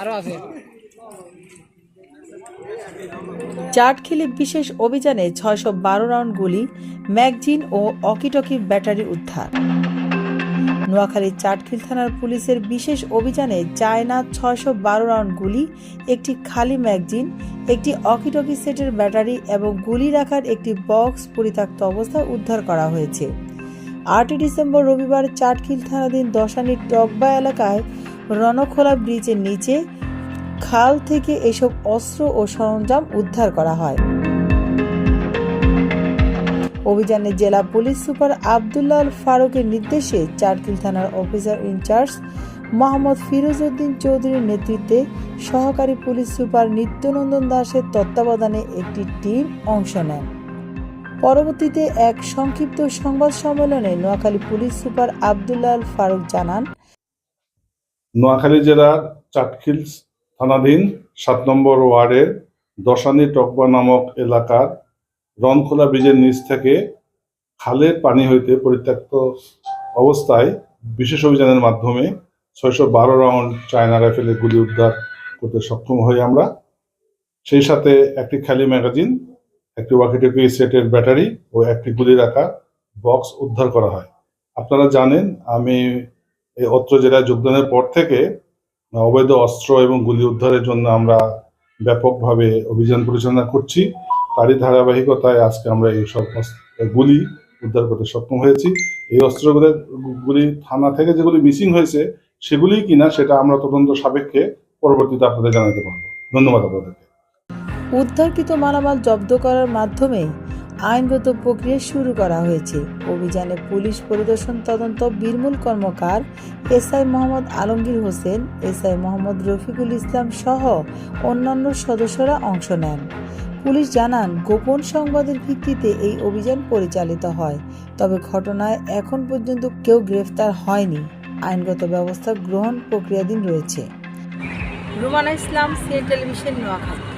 আরও চাটখিলে বিশেষ অভিযানে ছয়শো বারো রাউন্ড গুলি ম্যাগজিন ও অকিটকি ব্যাটারি উদ্ধার। নোয়াখালী চাটখিল থানার পুলিশের বিশেষ অভিযানে চায়না ছয়শো বারো রাউন্ড গুলি, একটি খালি ম্যাগজিন, একটি অকিটকি সেটের ব্যাটারি এবং গুলি রাখার একটি বক্স পরিত্যক্ত অবস্থায় উদ্ধার করা হয়েছে। আটই ডিসেম্বর রবিবার চাটখিল থানাধীন দশানির টকবা এলাকায় রণখোলা ব্রিজের নিচে খাল থেকে এসব অস্ত্র ও সরঞ্জাম উদ্ধার করা হয়। অভিযানে জেলা পুলিশ সুপার আবদুল্লাহ ফারুকের নির্দেশে চারকিল থানার officer in charge Mohammad Firoz Uddin চৌধুরীর নেতৃত্বে সহকারী পুলিশ সুপার নিত্যনন্দন দাসের তত্ত্বাবধানে একটি টিম অংশ নেন। পরবর্তীতে এক সংক্ষিপ্ত সংবাদ সম্মেলনে নোয়াখালী পুলিশ সুপার আবদুল্লাহ ফারুক জানান, নোয়াখালী জেলার চাটখিল থানাধীন সাত নম্বর ওয়ার্ডের দশানি টকবা নামক এলাকার রনখোলা ব্রিজের নিচ থেকে খালের পানি হইতে পরিত্যক্ত অবস্থায় বিশেষ অভিযানের মাধ্যমে ছয়শো বারো রাউন্ড চায়না রাইফেলের গুলি উদ্ধার করতে সক্ষম হই আমরা। সেই সাথে একটি খালি ম্যাগাজিন, একটি ওয়াকিটকি সেটের ব্যাটারি ও একটি গুলি রাখা বক্স উদ্ধার করা হয়। আপনারা জানেন, আমি এই অত্র জেলায় যোগদানের পর থেকে অবৈধ অস্ত্র এবং গুলি উদ্ধারের জন্য আমরা ব্যাপকভাবে অভিযান পরিচালনা করছি। তারই ধারাবাহিকতায় আজকে আমরা এই সব গুলি উদ্ধার করতে সক্ষম হয়েছি। এই অস্ত্রগুলো গুলি থানা থেকে যেগুলি মিসিং হয়েছে সেগুলি কিনা সেটা আমরা তদন্ত সাপেক্ষে পরবর্তীতে আপনাদের জানাতে পারব। ধন্যবাদ আপনাদেরকে। উদ্ধারকৃত মালামাল জব্দ করার মাধ্যমে আইনগত প্রক্রিয়া শুরু করা হয়েছে। অভিযানে পুলিশ পরিদর্শন তদন্ত বীরমূল কর্মকার এসআই মোহাম্মদ আলমগীর হোসেন, এসআই মোহাম্মদ রফিকুল ইসলাম সহ অন্যান্য সদস্যরা অংশ নেন। পুলিশ জানান, গোপন সংবাদের ভিত্তিতে এই অভিযান পরিচালিত হয়, তবে ঘটনায় এখন পর্যন্ত কেউ গ্রেফতার হয়নি। আইনগত ব্যবস্থা গ্রহণ প্রক্রিয়াধীন রয়েছে। Rumana Islam C television, Noakhali.